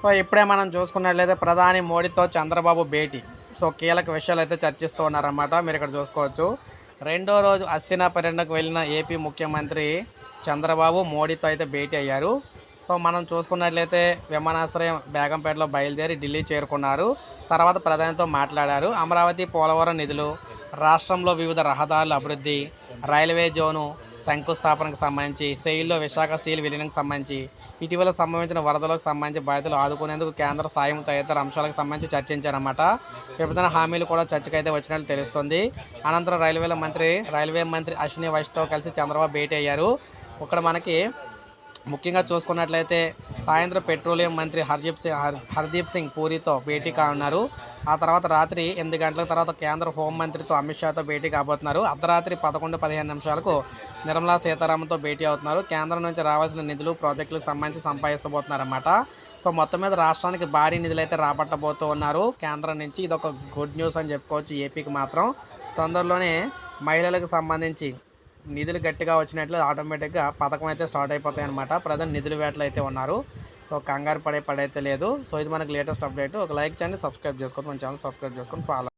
So ఇప్పుడే మనం చూసుకున్నట్లయితే ప్రధాని మోడీతో చంద్రబాబు భేటీ. సో కీలక విషయాలు అయితే చర్చిస్తూ ఉన్నారన్నమాట. మీరు ఇక్కడ చూసుకోవచ్చు. రెండో రోజు అస్థినా పర్యటనకు వెళ్ళిన ఏపీ ముఖ్యమంత్రి చంద్రబాబు మోడీతో అయితే భేటీ అయ్యారు. సో మనం చూసుకున్నట్లయితే విమానాశ్రయం బేగంపేటలో బయలుదేరి ఢిల్లీ చేరుకున్నారు. తర్వాత ప్రధానితో మాట్లాడారు. అమరావతి పోలవరం నిధులు రాష్ట్రంలో వివిధ రహదారుల అభివృద్ధి రైల్వే జోను శంకుస్థాపనకు సంబంధించి సెయిల్లో విశాఖ స్టీల్ విలీనంకి సంబంధించి ఇటీవల సంభవించిన వరదలకు సంబంధించి బాధితులు ఆదుకునేందుకు కేంద్ర సాయం తదితర అంశాలకు సంబంధించి చర్చించారన్నమాట. విభజన హామీలు కూడా చర్చకైతే వచ్చినట్లు తెలుస్తుంది. అనంతరం రైల్వేల మంత్రి రైల్వే మంత్రి అశ్విని వైష్తో కలిసి చంద్రబాబు భేటీ అయ్యారు. ఇక్కడ మనకి ముఖ్యంగా చూసుకున్నట్లయితే సాయంత్రం పెట్రోలియం మంత్రి హర్దీప్ సింగ్ హర్దీప్ సింగ్ పూరితో భేటీ కానున్నారు. ఆ తర్వాత రాత్రి ఎనిమిది గంటల తర్వాత కేంద్ర హోంమంత్రితో అమిత్ షాతో భేటీ కాబోతున్నారు. అర్ధరాత్రి పదకొండు పదిహేను నిమిషాలకు నిర్మలా సీతారామన్తో భేటీ అవుతున్నారు. కేంద్రం నుంచి రావాల్సిన నిధులు ప్రాజెక్టులకు సంబంధించి సంపాదిస్తబోతున్నారన్నమాట. సో మొత్తం మీద రాష్ట్రానికి భారీ నిధులు అయితే రాబట్టబోతూ ఉన్నారు. కేంద్రం నుంచి ఇది ఒక గుడ్ న్యూస్ అని చెప్పుకోవచ్చు. ఏపీకి మాత్రం తొందరలోనే మహిళలకు సంబంధించి నిధులు గట్టిగా వచ్చినట్లు ఆటోమేటిక్గా పథకం అయితే స్టార్ట్ అయిపోతాయి అనమాట ప్రజెంట్ నిధులు వేటలు అయితే ఉన్నారు. సో కంగారు పడే పడైతే లేదు. సో ఇది మనకి లేటెస్ట్ అప్డేట్. ఒక లైక్ చేయండి సబ్స్క్రైబ్ చేసుకోండి మన ఛానల్ సబ్స్క్రైబ్ చేసుకొని ఫాలో